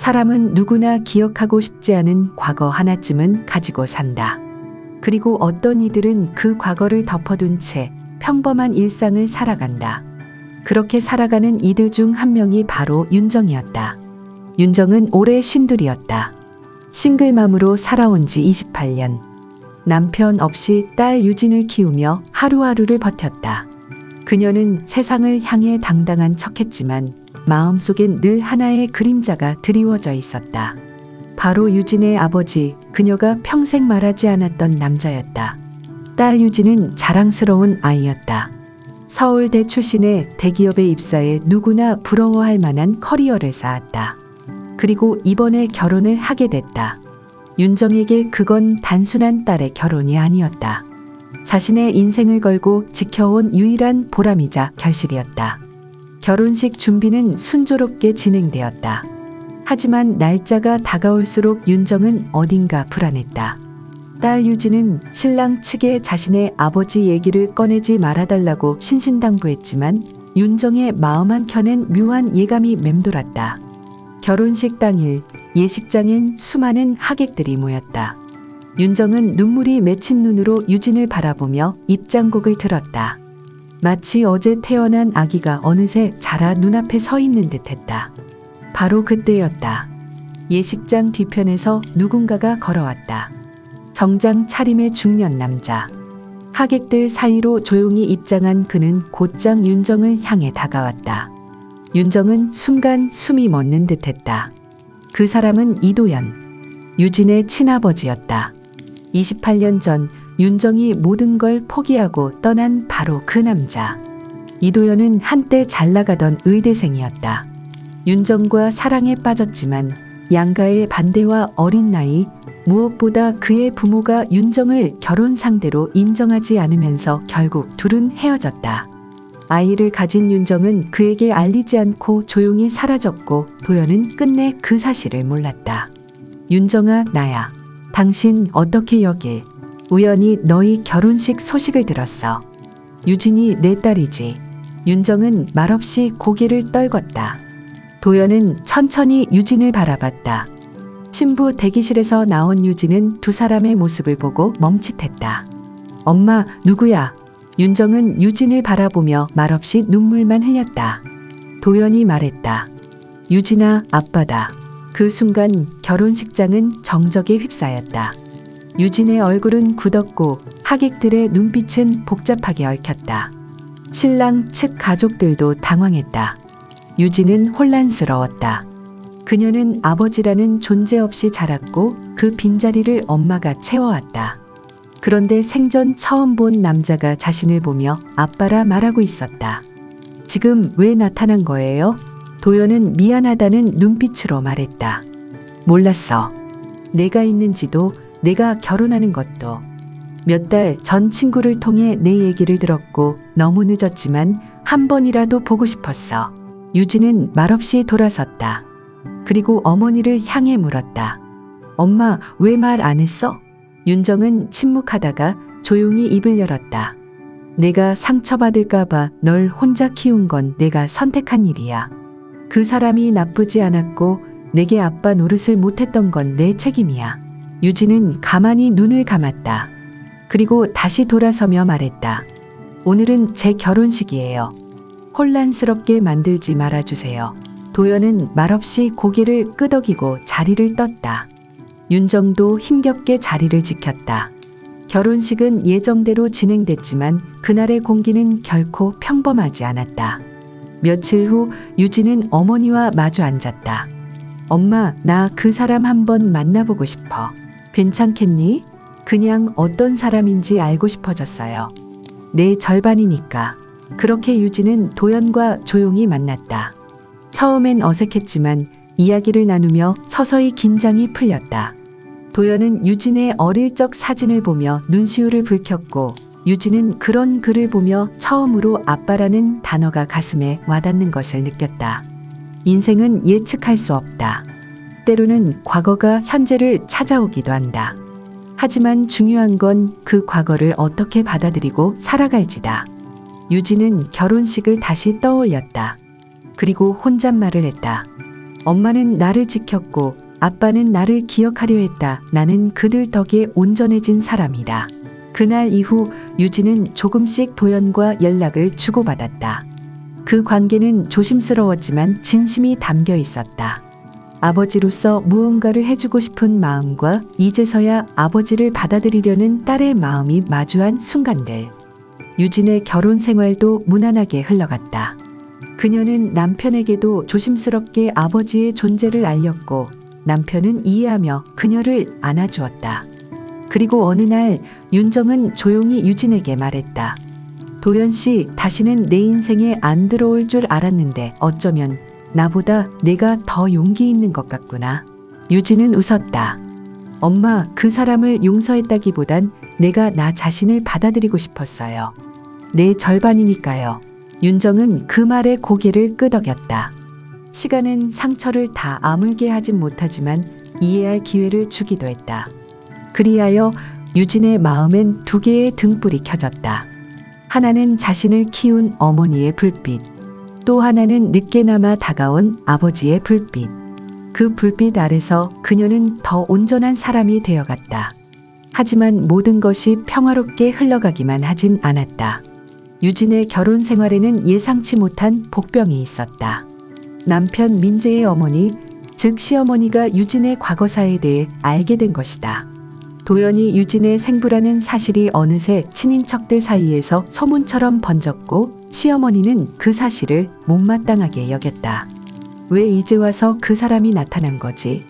사람은 누구나 기억하고 싶지 않은 과거 하나쯤은 가지고 산다. 그리고 어떤 이들은 그 과거를 덮어둔 채 평범한 일상을 살아간다. 그렇게 살아가는 이들 중 한 명이 바로 윤정이었다. 윤정은 올해 쉰둘이었다. 싱글맘으로 살아온 지 28년. 남편 없이 딸 유진을 키우며 하루하루를 버텼다. 그녀는 세상을 향해 당당한 척했지만 마음속엔 늘 하나의 그림자가 드리워져 있었다. 바로 유진의 아버지, 그녀가 평생 말하지 않았던 남자였다. 딸 유진은 자랑스러운 아이였다. 서울대 출신의 대기업에 입사해 누구나 부러워할 만한 커리어를 쌓았다. 그리고 이번에 결혼을 하게 됐다. 윤정에게 그건 단순한 딸의 결혼이 아니었다. 자신의 인생을 걸고 지켜온 유일한 보람이자 결실이었다. 결혼식 준비는 순조롭게 진행되었다. 하지만 날짜가 다가올수록 윤정은 어딘가 불안했다. 딸 유진은 신랑 측에 자신의 아버지 얘기를 꺼내지 말아달라고 신신당부했지만 윤정의 마음 한켠엔 묘한 예감이 맴돌았다. 결혼식 당일 예식장엔 수많은 하객들이 모였다. 윤정은 눈물이 맺힌 눈으로 유진을 바라보며 입장곡을 들었다. 마치 어제 태어난 아기가 어느새 자라 눈앞에 서 있는 듯했다. 바로 그때였다. 예식장 뒤편에서 누군가가 걸어왔다. 정장 차림의 중년 남자. 하객들 사이로 조용히 입장한 그는 곧장 윤정을 향해 다가왔다. 윤정은 순간 숨이 멎는 듯했다. 그 사람은 이도연, 유진의 친아버지였다. 28년 전 윤정이 모든 걸 포기하고 떠난 바로 그 남자. 이도연은 한때 잘 나가던 의대생이었다. 윤정과 사랑에 빠졌지만 양가의 반대와 어린 나이, 무엇보다 그의 부모가 윤정을 결혼 상대로 인정하지 않으면서 결국 둘은 헤어졌다. 아이를 가진 윤정은 그에게 알리지 않고 조용히 사라졌고 도연은 끝내 그 사실을 몰랐다. 윤정아, 나야. 당신 어떻게 여길? 우연히 너희 결혼식 소식을 들었어. 유진이 내 딸이지. 윤정은 말없이 고개를 떨궜다. 도연은 천천히 유진을 바라봤다. 신부 대기실에서 나온 유진은 두 사람의 모습을 보고 멈칫했다. 엄마, 누구야? 윤정은 유진을 바라보며 말없이 눈물만 흘렸다. 도연이 말했다. 유진아, 아빠다. 그 순간 결혼식장은 정적에 휩싸였다. 유진의 얼굴은 굳었고 하객들의 눈빛은 복잡하게 얽혔다. 신랑 측 가족들도 당황했다. 유진은 혼란스러웠다. 그녀는 아버지라는 존재 없이 자랐고 그 빈자리를 엄마가 채워왔다. 그런데 생전 처음 본 남자가 자신을 보며 아빠라 말하고 있었다. 지금 왜 나타난 거예요? 도연은 미안하다는 눈빛으로 말했다. 몰랐어. 내가 있는지도 내가 결혼하는 것도 몇 달 전 친구를 통해 내 얘기를 들었고 너무 늦었지만 한 번이라도 보고 싶었어. 유진은 말없이 돌아섰다. 그리고 어머니를 향해 물었다. 엄마, 왜 말 안 했어? 윤정은 침묵하다가 조용히 입을 열었다. 내가 상처받을까봐 널 혼자 키운 건 내가 선택한 일이야. 그 사람이 나쁘지 않았고 내게 아빠 노릇을 못했던 건 내 책임이야. 유진은 가만히 눈을 감았다. 그리고 다시 돌아서며 말했다. 오늘은 제 결혼식이에요. 혼란스럽게 만들지 말아주세요. 도연은 말없이 고개를 끄덕이고 자리를 떴다. 윤정도 힘겹게 자리를 지켰다. 결혼식은 예정대로 진행됐지만 그날의 공기는 결코 평범하지 않았다. 며칠 후 유진은 어머니와 마주 앉았다. 엄마, 나 그 사람 한번 만나보고 싶어. 괜찮겠니? 그냥 어떤 사람인지 알고 싶어졌어요. 내 절반이니까. 그렇게 유진은 도연과 조용히 만났다. 처음엔 어색했지만 이야기를 나누며 서서히 긴장이 풀렸다. 도연은 유진의 어릴 적 사진을 보며 눈시울을 붉혔고 유진은 그런 글을 보며 처음으로 아빠라는 단어가 가슴에 와닿는 것을 느꼈다. 인생은 예측할 수 없다. 때로는 과거가 현재를 찾아오기도 한다. 하지만 중요한 건 그 과거를 어떻게 받아들이고 살아갈지다. 유진은 결혼식을 다시 떠올렸다. 그리고 혼잣말을 했다. 엄마는 나를 지켰고 아빠는 나를 기억하려 했다. 나는 그들 덕에 온전해진 사람이다. 그날 이후 유진은 조금씩 도연과 연락을 주고받았다. 그 관계는 조심스러웠지만 진심이 담겨 있었다. 아버지로서 무언가를 해주고 싶은 마음과 이제서야 아버지를 받아들이려는 딸의 마음이 마주한 순간들. 유진의 결혼 생활도 무난하게 흘러갔다. 그녀는 남편에게도 조심스럽게 아버지의 존재를 알렸고 남편은 이해하며 그녀를 안아주었다. 그리고 어느 날 윤정은 조용히 유진에게 말했다. 도연 씨, 다시는 내 인생에 안 들어올 줄 알았는데 어쩌면 나보다 내가 더 용기 있는 것 같구나. 유진은 웃었다. 엄마, 그 사람을 용서했다기보단 내가 나 자신을 받아들이고 싶었어요. 내 절반이니까요. 윤정은 그 말에 고개를 끄덕였다. 시간은 상처를 다 아물게 하진 못하지만 이해할 기회를 주기도 했다. 그리하여 유진의 마음엔 두 개의 등불이 켜졌다. 하나는 자신을 키운 어머니의 불빛, 또 하나는 늦게나마 다가온 아버지의 불빛. 그 불빛 아래서 그녀는 더 온전한 사람이 되어갔다. 하지만 모든 것이 평화롭게 흘러가기만 하진 않았다. 유진의 결혼 생활에는 예상치 못한 복병이 있었다. 남편 민재의 어머니, 즉 시어머니가 유진의 과거사에 대해 알게 된 것이다. 도연이 유진의 생부라는 사실이 어느새 친인척들 사이에서 소문처럼 번졌고 시어머니는 그 사실을 못마땅하게 여겼다. 왜 이제 와서 그 사람이 나타난 거지?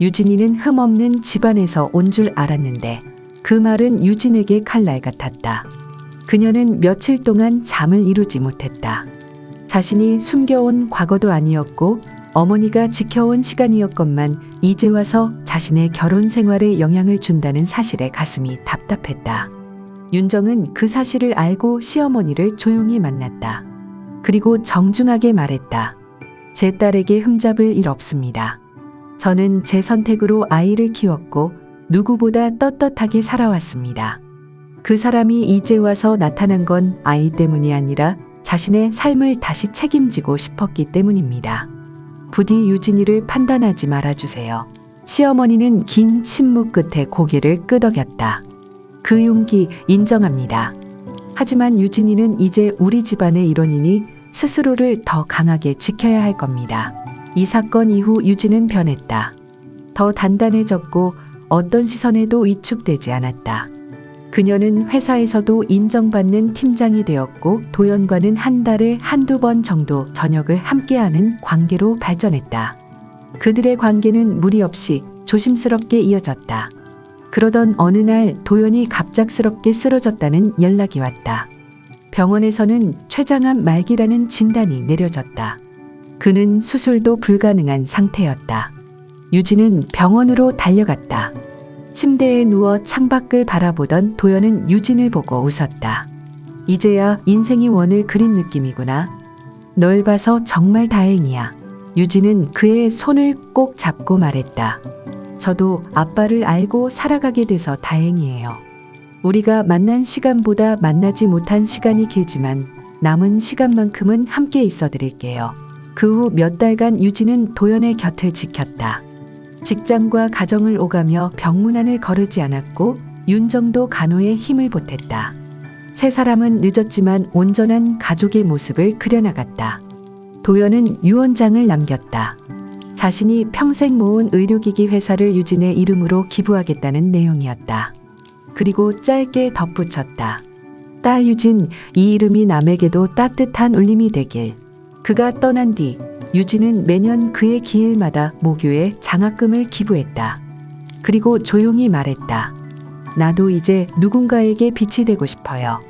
유진이는 흠없는 집안에서 온 줄 알았는데 그 말은 유진에게 칼날 같았다. 그녀는 며칠 동안 잠을 이루지 못했다. 자신이 숨겨온 과거도 아니었고 어머니가 지켜온 시간이었건만 이제 와서 자신의 결혼 생활에 영향을 준다는 사실에 가슴이 답답했다. 윤정은 그 사실을 알고 시어머니를 조용히 만났다. 그리고 정중하게 말했다. 제 딸에게 흠잡을 일 없습니다. 저는 제 선택으로 아이를 키웠고 누구보다 떳떳하게 살아왔습니다. 그 사람이 이제 와서 나타난 건 아이 때문이 아니라 자신의 삶을 다시 책임지고 싶었기 때문입니다. 부디 유진이를 판단하지 말아주세요. 시어머니는 긴 침묵 끝에 고개를 끄덕였다. 그 용기 인정합니다. 하지만 유진이는 이제 우리 집안의 일원이니 스스로를 더 강하게 지켜야 할 겁니다. 이 사건 이후 유진은 변했다. 더 단단해졌고 어떤 시선에도 위축되지 않았다. 그녀는 회사에서도 인정받는 팀장이 되었고 도연과는 한 달에 한두 번 정도 저녁을 함께하는 관계로 발전했다. 그들의 관계는 무리 없이 조심스럽게 이어졌다. 그러던 어느 날 도연이 갑작스럽게 쓰러졌다는 연락이 왔다. 병원에서는 췌장암 말기라는 진단이 내려졌다. 그는 수술도 불가능한 상태였다. 유진은 병원으로 달려갔다. 침대에 누워 창밖을 바라보던 도연은 유진을 보고 웃었다. 이제야 인생이 원을 그린 느낌이구나. 널 봐서 정말 다행이야. 유진은 그의 손을 꼭 잡고 말했다. 저도 아빠를 알고 살아가게 돼서 다행이에요. 우리가 만난 시간보다 만나지 못한 시간이 길지만 남은 시간만큼은 함께 있어 드릴게요. 그 후 몇 달간 유진은 도연의 곁을 지켰다. 직장과 가정을 오가며 병문안을 거르지 않았고 윤정도 간호에 힘을 보탰다. 세 사람은 늦었지만 온전한 가족의 모습을 그려나갔다. 도연은 유언장을 남겼다. 자신이 평생 모은 의료기기 회사를 유진의 이름으로 기부하겠다는 내용이었다. 그리고 짧게 덧붙였다. 딸 유진, 이 이름이 남에게도 따뜻한 울림이 되길. 그가 떠난 뒤 유진은 매년 그의 기일마다 모교에 장학금을 기부했다. 그리고 조용히 말했다. 나도 이제 누군가에게 빛이 되고 싶어요.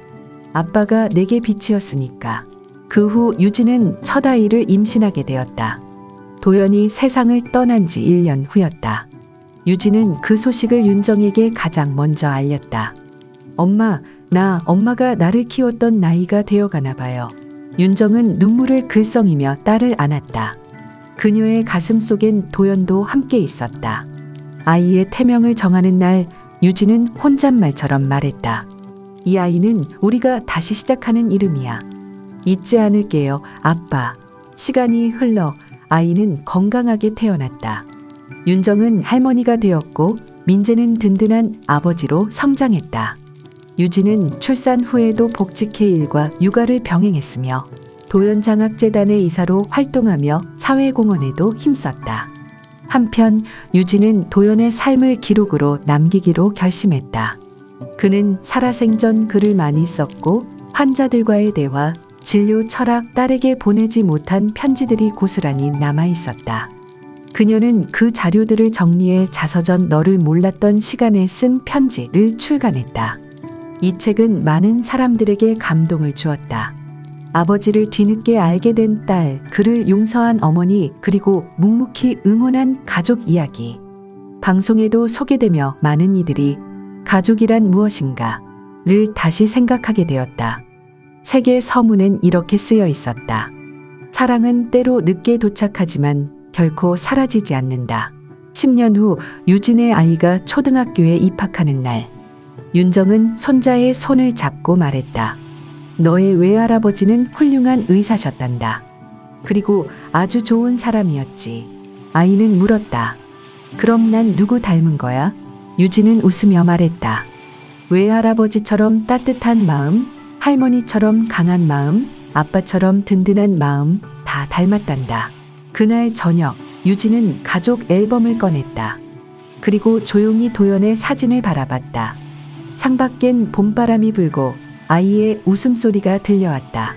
아빠가 내게 빛이었으니까. 그 후 유진은 첫 아이를 임신하게 되었다. 도연이 세상을 떠난 지 1년 후였다. 유진은 그 소식을 윤정에게 가장 먼저 알렸다. 엄마, 나 엄마가 나를 키웠던 나이가 되어가나 봐요. 윤정은 눈물을 글썽이며 딸을 안았다. 그녀의 가슴 속엔 도연도 함께 있었다. 아이의 태명을 정하는 날 유진은 혼잣말처럼 말했다. 이 아이는 우리가 다시 시작하는 이름이야. 잊지 않을게요, 아빠. 시간이 흘러 아이는 건강하게 태어났다. 윤정은 할머니가 되었고 민재는 든든한 아버지로 성장했다. 유진은 출산 후에도 복직해 일과 육아를 병행했으며 도연장학재단의 이사로 활동하며 사회공헌에도 힘썼다. 한편 유진은 도연의 삶을 기록으로 남기기로 결심했다. 그는 살아생전 글을 많이 썼고 환자들과의 대화, 진료 철학 딸에게 보내지 못한 편지들이 고스란히 남아 있었다. 그녀는 그 자료들을 정리해 자서전 너를 몰랐던 시간에 쓴 편지를 출간했다. 이 책은 많은 사람들에게 감동을 주었다. 아버지를 뒤늦게 알게 된 딸, 그를 용서한 어머니, 그리고 묵묵히 응원한 가족 이야기. 방송에도 소개되며 많은 이들이 가족이란 무엇인가를 다시 생각하게 되었다. 책의 서문엔 이렇게 쓰여 있었다. 사랑은 때로 늦게 도착하지만 결코 사라지지 않는다. 10년 후 유진의 아이가 초등학교에 입학하는 날, 윤정은 손자의 손을 잡고 말했다. 너의 외할아버지는 훌륭한 의사셨단다. 그리고 아주 좋은 사람이었지. 아이는 물었다. 그럼 난 누구 닮은 거야? 유진은 웃으며 말했다. 외할아버지처럼 따뜻한 마음, 할머니처럼 강한 마음, 아빠처럼 든든한 마음 다 닮았단다. 그날 저녁 유진은 가족 앨범을 꺼냈다. 그리고 조용히 도연의 사진을 바라봤다. 창밖엔 봄바람이 불고 아이의 웃음소리가 들려왔다.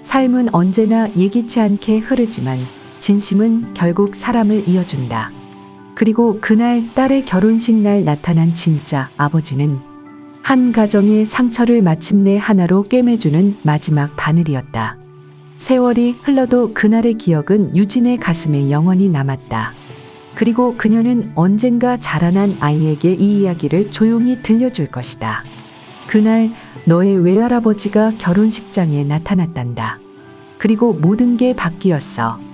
삶은 언제나 예기치 않게 흐르지만 진심은 결국 사람을 이어준다. 그리고 그날 딸의 결혼식 날 나타난 진짜 아버지는 한 가정의 상처를 마침내 하나로 꿰매주는 마지막 바늘이었다. 세월이 흘러도 그날의 기억은 유진의 가슴에 영원히 남았다. 그리고 그녀는 언젠가 자라난 아이에게 이 이야기를 조용히 들려줄 것이다. 그날 너의 외할아버지가 결혼식장에 나타났단다. 그리고 모든 게 바뀌었어.